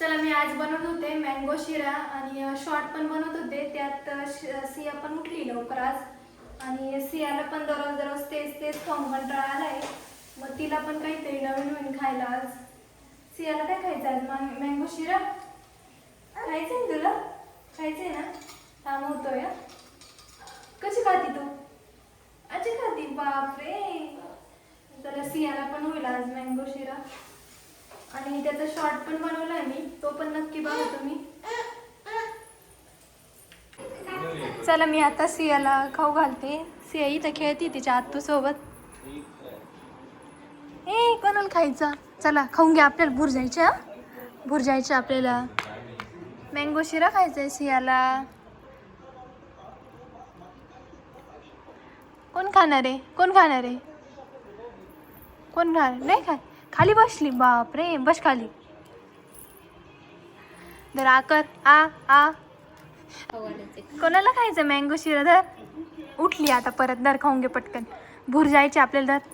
चला मी आज बनवत होते मँगो शिरा आणि शॉर्ट पण बनवत होते. त्यात सिया पण उठली लवकर आज. आणि सियाला पण दररोज दररोज तेच तेच खाऊन कंटाळा आलाय मग तिला पण काहीतरी नवीन नवीन खायला आज. सियाला काय खायचं आज? मँगो शिरा? खायचंय ना तुला? खायचंय ना? थांबवतोय कशी खाती तू? अशी खाती? बापरे! चला सियाला पण होईल आज मँगो शिरा. आणि त्याचा शॉर्ट पण बनवलाय मी. तो पण नक्की बघा तुम्ही. चला मी आता सियाला खाऊ घालते. सिया इथं खेळते तिच्या आत्तू सोबत. ए कोणाला खायचा? चला खाऊन घ्या. आपल्याला भूर जायचे आपल्याला. मँगो शिरा खायचा आहे सियाला. कोण खाणार आहे? कोण खाणार आहे? कोण खाणार? नाही खाय खाली बसली बापरे बस खाली. दर आकर आ आ. कोणाला खायचं मँगो शिरा धर. उठली आता परत दर खाऊन घे पटकन. भूर जायचे आपल्याला धर.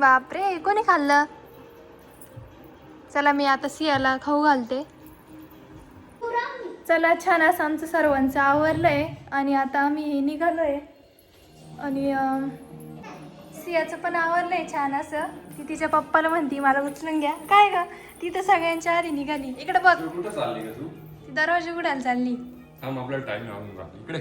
बापरे कोणी खाल्लं? चला मी आता सियाला खाऊ घालते. चला छान असं आमचं सर्वांचं आवरलंय. आणि आता आम्ही निघालोय. आणि सियाचं पण आवरलंय छान असं. ती तिच्या पप्पाला म्हणती मला उचलून घ्या. काय ग? ती तर सगळ्यांच्या आधी निघाली. इकडे बघ. कुठं चालली का तू? ती दरवाजा उघडायला चालली. थांब आपल्याला टाइम लागून राहतो इकडे.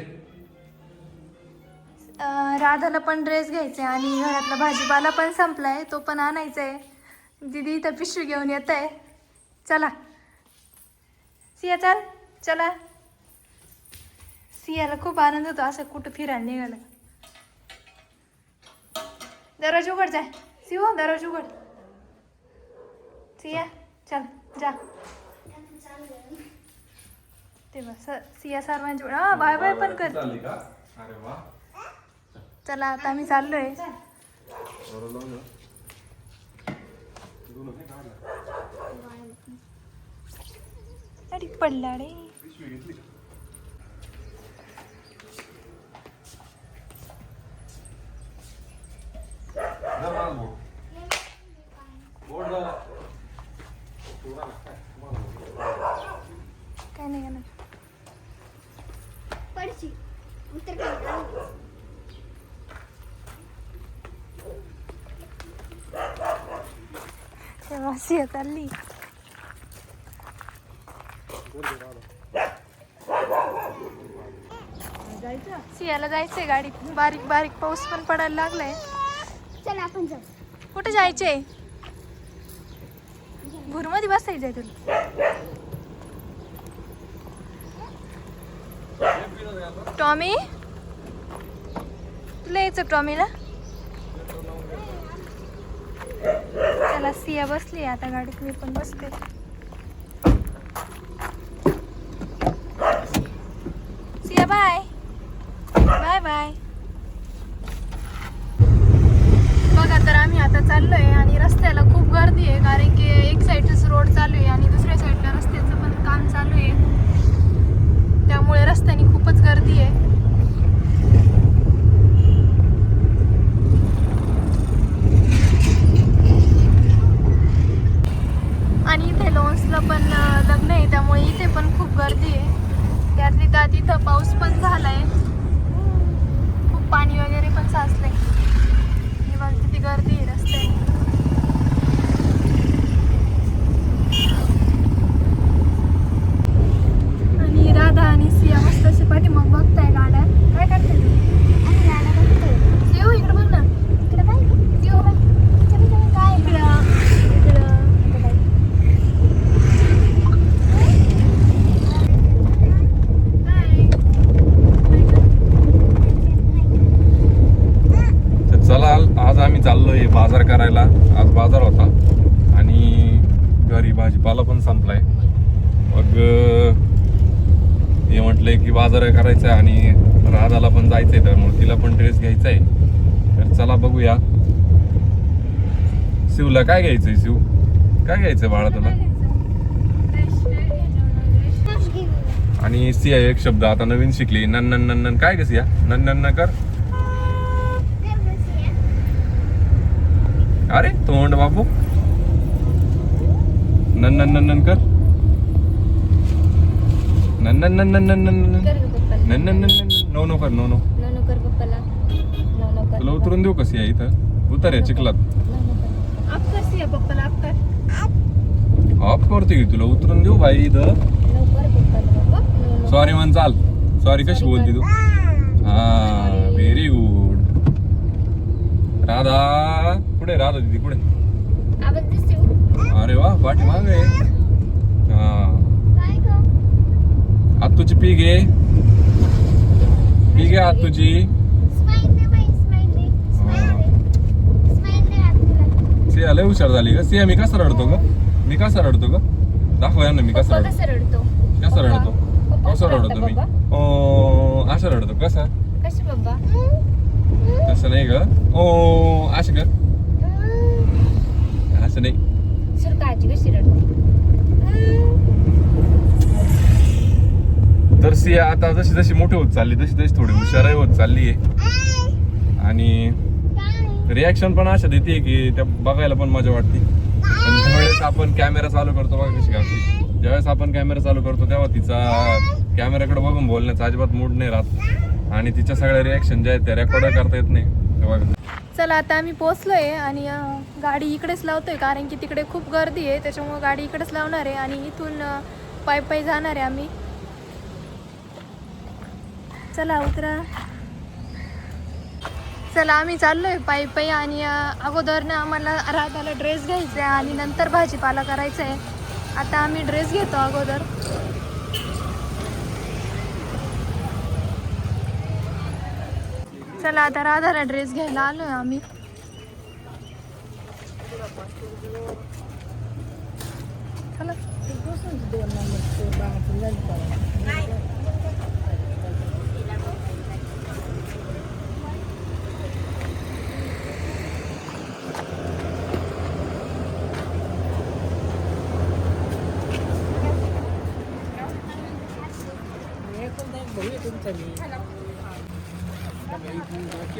अं, राधाला पण ड्रेस घ्यायचा आहे आणि घरातला भाजीपाला पण संपलाय. तो पण आणायचा आहे दिदी इथं पिशवी घेऊन येत आहे चला. सिया चल. चला. सियाला खूप आनंद होतो. असं कुठं फिरायला निघालं. दरवाजा उघड जाय. सिओ दरवाजा उघड. सिया चल जा. ते बस सिया सर्वांची हा बाय बाय पण कर. चला आता आम्ही चाललोय. पडला रे पिशवी घेतली का? जा माग बोट. बोट जा. थोडा ना, काय? माग बोट. काय नाही करणार पडशी उतर काय तेव्हा सिया चालली सियाला जायचंय गाडीत. बारीक बारीक पाऊस पण पडायला लागलाय. चल आपण जाऊ. कुठे जायचंय? भुरमध्ये बसायचंय तुला टॉमी? तुला यायचं टॉमीला? त्याला सिया बसली आता गाडीत मी पण बसते. सिया बाय. Bye bye. बघा तर आम्ही आता चाललोय आणि रस्त्याला खूप गर्दी आहे कारण की एक साईडच रोड चालू आहे आणि दुसऱ्या साईडला रस्त्याचं पण काम चालू आहे. त्यामुळे रस्त्याने खूपच गर्दी आहे. आणि इथे लोन्सला पण लग्न आहे त्यामुळे इथे पण खूप गर्दी आहे. त्यातली त्यात इथं पाऊस पण झालाय. खूप पाणी वगैरे पण साचलंय. किंवा बघ किती गर्दी आहे रस्त्याने आणि राधा आणि सिया मस्त असे पाठीमाग बघताय गाड्या. काय करते सिओ इकडे बघ ना. इकडे बाय सिओ बाय चल चल काय? इकडं इकडं. तर चला आज आम्ही चाललोय बाजार करायला. आज बाजार होता. आणि घरी भाजीपाला पण संपलाय मग अं, हे म्हटलंय की बाजार करायचा आहे आणि राधाला पण जायचंय त्यामुळे तिला पण ड्रेस घ्यायचा आहे तर चला बघूया. शिवला काय घ्यायचंय शिव? काय घ्यायचंय बाळा तुला? आणि सिया एक शब्द आता नवीन शिकली. नन्न नन्न काय ग सिया? नन्न कर. अरे तोंड बाबू. नन नन नन कर. नन नन नन नन नन नन नन कर ग पप्पाला नन नन नन नन नो नो कर नो नो नो नो कर पप्पाला नो नो कर तुला उतरून देऊ कशी आहे इथं उतर या चिखलात नो नो कर आप कर सिया पप्पाला आप कर ऑफ करते की तुला उतरून देऊ बाई इथं नो कर पप्पाला बाबा नो नो सॉरी म्हण चाल सॉरी कशी बोलते तू हा व्हेरी गुड राधा कुठे राधा दिदी कुठे आवाज दिसतो अरे वा पाठी माग आहे हा काय गं आत्तूची पी घे. पी घे आत्तीला सिया लय हुशार झाली का सिया मी कसा रडतो ग? मी कसा रडतो ग? दाखव यांना मी कसा पप्पा रडतो कसं रडतो? कसा रडतो कसा कसं मी असं रडतो. कसा? तसं नाही ग. ओ असं कर असं नाही सर काळजी कशी रडते तर सिया आता जशी जशी मोठी होत चालली तशी तशी थोडी हुशारही होत चालली आहे. आणि रिॲक्शन पण अशा देते की त्या बघायला पण मजा वाटते. आणि ज्यावेळेस आपण कॅमेरा चालू करतो बघा कशी करते ज्यावेळेस आपण कॅमेरा चालू करतो तेव्हा तिचा कॅमेराकडे बघून बोलण्याचा अजिबात मूड नाही राहत. आणि तिच्या सगळ्या रिॲक्शन ज्या आहेत त्या रेकॉर्ड करता येत नाही. ते चला आता आम्ही पोचलोय आणि गाडी इकडेच लावतोय कारण की तिकडे खूप गर्दी आहे त्याच्यामुळे गाडी इकडेच लावणार आहे आणि इथून पाय पायी पायी जाणार आहे आम्ही. चला उतरा. चला आम्ही चाललोय पायी पायी आणि अं, अगोदरनं आम्हाला राधाला ड्रेस घ्यायचा आहे आणि नंतर भाजीपाला करायचा आहे. आता आम्ही ड्रेस घेतो अगोदर. चला आता राधाला ड्रेस घ्यायला आलोय आम्ही. चला.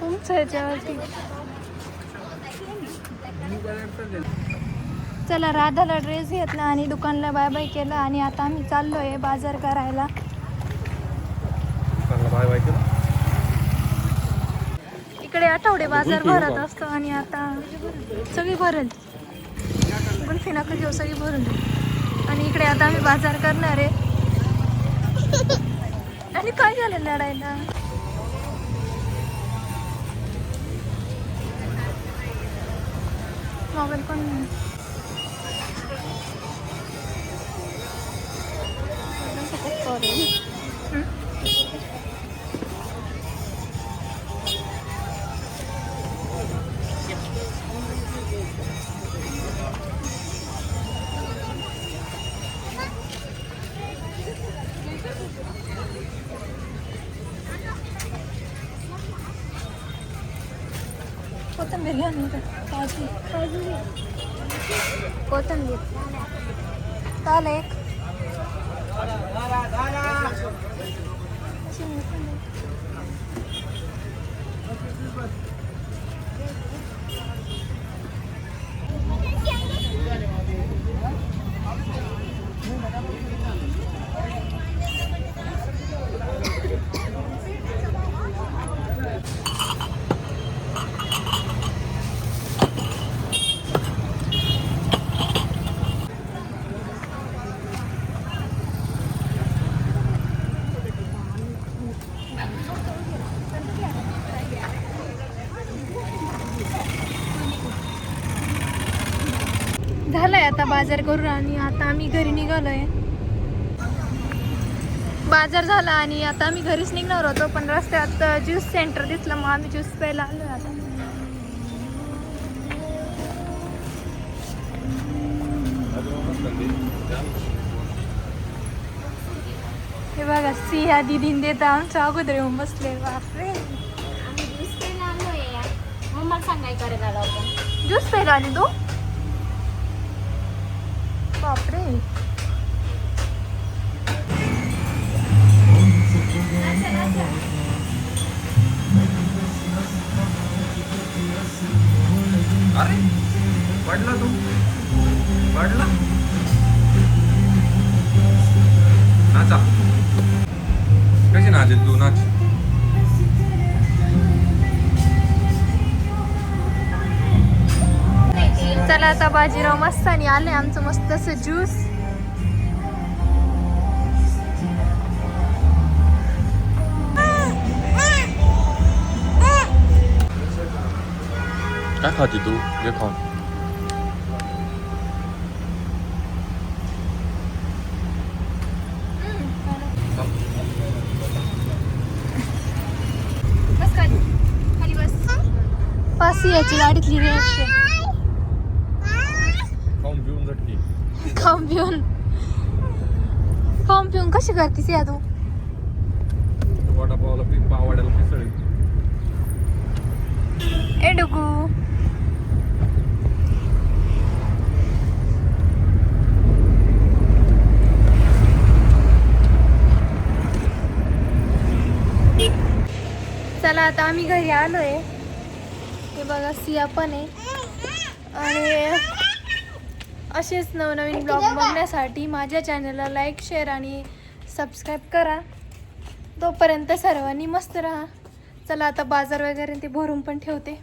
तुमचं ह्याच्यावरती चला राधाला ड्रेस घेतला आणि दुकानला बाय बाय केलं आणि आता आम्ही चाललोय बाजार करायला. इकडे आठवडे बाजार भरत असतो आणि आता सगळी भरल. कुल्फी नका घेऊ सगळी भरून आणि इकडे आता आम्ही बाजार करणार आहे. आणि काय झालं लढायला? เขาเป็นคนเป็งสกุลตัวนี้ कोथंबीर. चाल एक. झालंय आता बाजार करून आणि आता आम्ही घरी निघालोय. बाजार झाला आणि आता आम्ही घरीच निघणार होतो पण रस्त्यात ज्यूस सेंटर दिसलं मग आम्ही ज्यूस प्यायला आलोय आता. हे बघा सिया दिदीन देत आमच्या अगोदर येऊन बसले. बापरे. आम्ही ज्यूस प्यायला आलोय यार. मग मला सांग काय करायला आलो ज्यूस प्यायला आली तू? बापरे. अरे पडला तू. पडला. नाचा. कशी नाचेल तू? नाच. चला आता बाजीराव मस्तानी आले आमचं मस्त असं ज्यूस काय खाती तू? घे खाऊन. बस खाली. खाली बस. पासी याची गाडीतली रिॲक्शन खाऊन पिऊन झटकी खाऊन पिऊन खाऊन पिऊन कशी करतीस या तू वडापावला पी पावड्याला पिसळी. ए चला आता आम्ही घरी आलोय. हे बघा सिया पण आहे. आणि असेच नवनवीन ब्लॉग बघण्यासाठी माझ्या चॅनलला लाईक शेअर आणि सबस्क्राईब करा. तोपर्यंत सर्वांनी मस्त राहा. चला आता बाजार वगैरे ते भरून पण ठेवते.